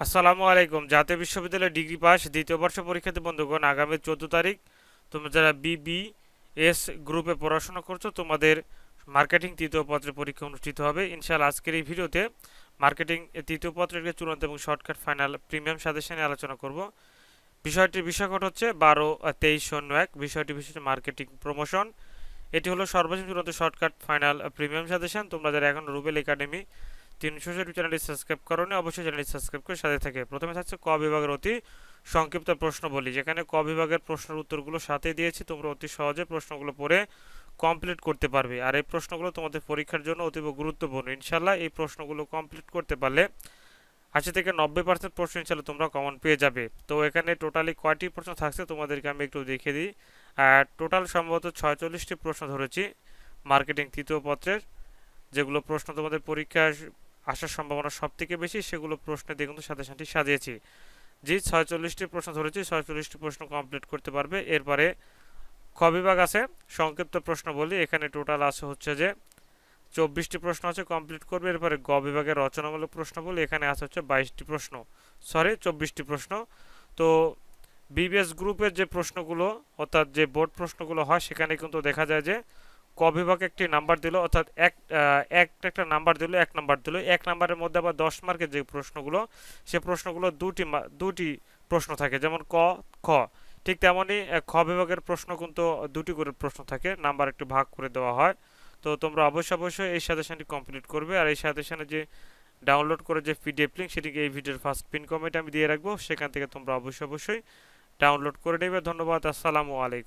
আসসালামু আলাইকুম। জাতীয় বিশ্ববিদ্যালয় ডিগ্রি পাস দ্বিতীয় বর্ষ পরীক্ষার্থী বন্ধুগণ, আগামী চোদ্দ তারিখ তোমরা যারা বিবি এস গ্রুপে পড়াশোনা করছ, তোমাদের মার্কেটিং তৃতীয় পত্রের পরীক্ষা অনুষ্ঠিত হবে। ইনশাআল্লাহ আজকের এই ভিডিওতে মার্কেটিং তৃতীয় পত্রের চূড়ান্ত এবং শর্টকাট ফাইনাল প্রিমিয়াম সাজেশনে আলোচনা করব। বিষয়টির বিষয়কট হচ্ছে বারো তেইশ, শূন্য, এক। বিষয়টি বিশেষ মার্কেটিং প্রমোশন এটি হলো সর্বশেষ চূড়ান্ত শর্টকাট ফাইনাল প্রিমিয়াম সাজেশন। তোমরা যারা এখন রুবেল একাডেমি তিনশো ষাট চ্যানেলটি সাবস্ক্রাইব করো অবশ্যই চ্যানেলটি সাবস্ক্রাইব করে সাথে থাকে। প্রথমে থাকছে ক বিভাগের অতি সংক্ষিপ্ত প্রশ্ন বলি যেখানে ক বিভাগের প্রশ্নের উত্তরগুলো সাথে দিয়েছি। তোমরা অতি সহজে প্রশ্নগুলো পড়ে কমপ্লিট করতে পারবে। আর এই প্রশ্নগুলো তোমাদের পরীক্ষার জন্য অতীব গুরুত্বপূর্ণ। ইনশাল্লাহ এই প্রশ্নগুলো কমপ্লিট করতে পারলে আশি থেকে নব্বই পার্সেন্ট প্রশ্ন ইনশাল্লাহ তোমরা কমন পেয়ে যাবে। তো এখানে টোটালি কয়টি প্রশ্ন থাকছে তোমাদেরকে আমি একটু দেখিয়ে দিই। আর টোটাল সম্ভবত ছয়চল্লিশটি প্রশ্ন ধরেছি মার্কেটিং তৃতীয় পত্রের, যেগুলো প্রশ্ন তোমাদের পরীক্ষায় আসার সম্ভাবনা সব থেকে বেশি, সেগুলো প্রশ্নে দিয়ে কিন্তু সাথে সাথে সাজিয়েছি। যে ছয়চল্লিশটি প্রশ্ন ধরেছি, ছয়চল্লিশটি প্রশ্ন কমপ্লিট করতে পারবে। এরপরে খ বিভাগ আছে? সংক্ষিপ্ত প্রশ্ন বলি, এখানে টোটাল আছে হচ্ছে যে চব্বিশটি প্রশ্ন আছে কমপ্লিট করবে। এরপরে গ বিভাগের রচনামূলক প্রশ্ন বলি, এখানে আছে হচ্ছে বাইশটি প্রশ্ন। সরি চব্বিশটি প্রশ্ন। তো বিবিএস গ্রুপের যে প্রশ্নগুলো, অর্থাৎ যে বোর্ড প্রশ্নগুলো হয়, সেখানে কিন্তু দেখা যায় যে ক বিভাগ একটি নাম্বার দিল, অর্থাৎ এক এক, একটা নাম্বার দিল, এক নাম্বার দিল। এক নাম্বারের মধ্যে আবার দশ মার্কের যে প্রশ্নগুলো, সে প্রশ্নগুলো দুটি দুটি প্রশ্ন থাকে, যেমন ক, খ। ঠিক তেমনই খ বিভাগের প্রশ্ন কিন্তু দুটি করে প্রশ্ন থাকে, নাম্বার একটু ভাগ করে দেওয়া হয়। তো তোমরা অবশ্যই অবশ্যই এই সাজেশনটি কমপ্লিট করবে, আর এই সাজেশনে যে ডাউনলোড করে যে পিডিএফ লিঙ্ক সেটিকে এই ভিডিওর ফার্স্ট পিন কমেন্ট আমি দিয়ে রাখব, সেখান থেকে তোমরা অবশ্যই অবশ্যই ডাউনলোড করে নেবে। ধন্যবাদ, আসসালামু আলাইকুম।